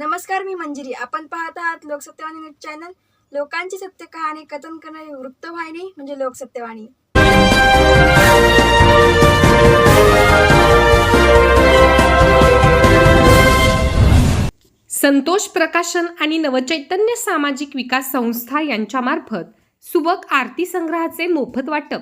नमस्कार मी मंजिरी. आपण पाहत आहात लोकसत्यवाणी न्यूज चॅनल. लोकांची सत्य कहाणी कथन करणारी वृत्तवाहिनी म्हणजे लोकसत्यवाणी. संतोष प्रकाशन आणि नवचैतन्य सामाजिक विकास संस्था यांच्यामार्फत सुबक आरती संग्रहाचे मोफत वाटप.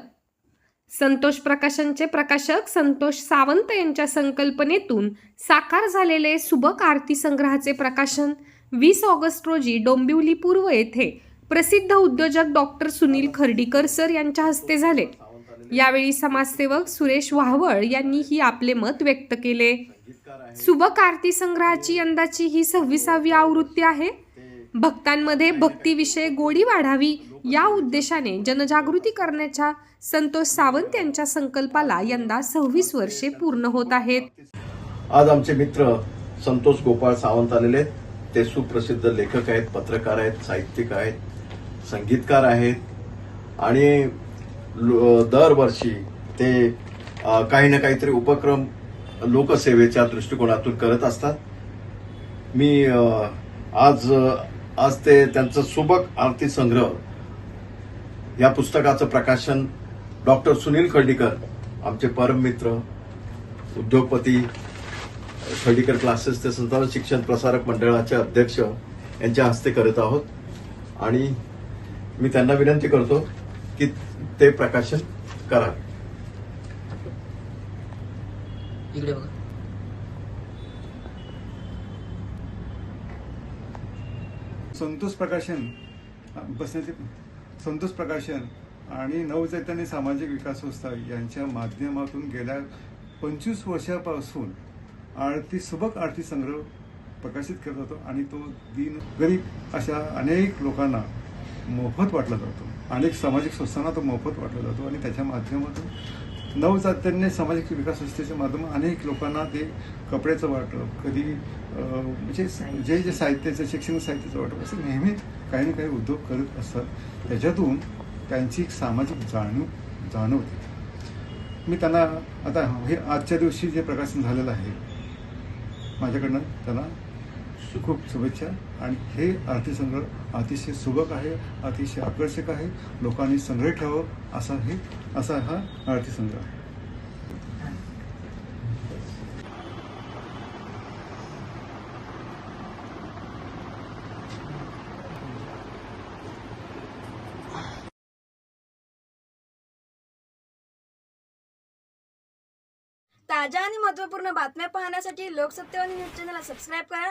संतोष प्रकाशनचे प्रकाशक संतोष सावंत यांच्या संकल्पनेतून साकार झालेले सुबक आरती संग्रहाचे प्रकाशन वीस ऑगस्ट रोजी डोंबिवली पूर्व येथे प्रसिद्ध उद्योजक डॉक्टर सुनील खर्डीकर सर यांच्या हस्ते झाले. यावेळी समाजसेवक सुरेश वाहवळ यांनीही आपले मत व्यक्त केले. सुबक आरती संग्रहाची यंदाची ही सव्वीसावी आवृत्ती आहे. भक्तांमध्ये भक्तीविषयी गोडी वाढावी या उद्देशाने जनजागृती करण्याच्या संतोष सावंत यांच्या संकल्पाला यंदा सव्वीस वर्षे पूर्ण होत आहेत. आज आमचे मित्र संतोष गोपाळ सावंत आलेले आहेत. ते सुप्रसिद्ध लेखक आहेत पत्रकार आहेत साहित्यिक आहेत संगीतकार आहेत. आणि लो- दरवर्षी ते काही ना काहीतरी उपक्रम लोकसेवेच्या दृष्टिकोनातून करत असतात. मी आज आज ते त्यांचं सुबक आरती संग्रह. या पुस्तकाचं प्रकाशन डॉक्टर सुनील खर्डीकर आमचे परम मित्र उद्योगपती खर्डीकर क्लासेस ते संचालन शिक्षण प्रसारक मंडळाचे अध्यक्ष यांच्या हस्ते करत आहोत. आणि मी त्यांना विनंती करतो की ते प्रकाशन करावे संतोष प्रकाशन बसण्याचे संतोष प्रकाशन आणि नवचैतन्य सामाजिक विकास संस्था यांच्या माध्यमातून गेल्या पंचवीस वर्षापासून आरती सुबक आरती संग्रह प्रकाशित केला जातो आणि तो दिन गरीब अशा अनेक लोकांना मोफत वाटला जातो. अनेक सामाजिक संस्थांना तो मोफत वाटला जातो आणि त्याच्या माध्यमातून नवचैतन्य सामाजिक विकास संस्थेच्या माध्यमातून अनेक लोकांना ते कपड्याचं वाटप कधी म्हणजे जे जे साहित्याचं शैक्षणिक साहित्याचं वाटप असं नेहमी काही ना काही उद्योग करत असतात त्याच्यातून त्यांची एक सामाजिक जाणीव जाणवते. मी त्यांना आता हे आजच्या दिवशी जे प्रकाशन झालेलं आहे माझ्याकडनं त्यांना खूप शुभेच्छा. आणि हे आरतीसंग्रह अतिशय सुबक आहे अतिशय आकर्षक आहे. लोकांनी संग्रह ठेवावं असा हे असा हा आरतीसंग्रह आहे ताज्या आणि महत्त्वपूर्ण बातम्या पाहण्यासाठी लोकसत्तेवाणी न्यूज चॅनलला सबस्क्राईब करा.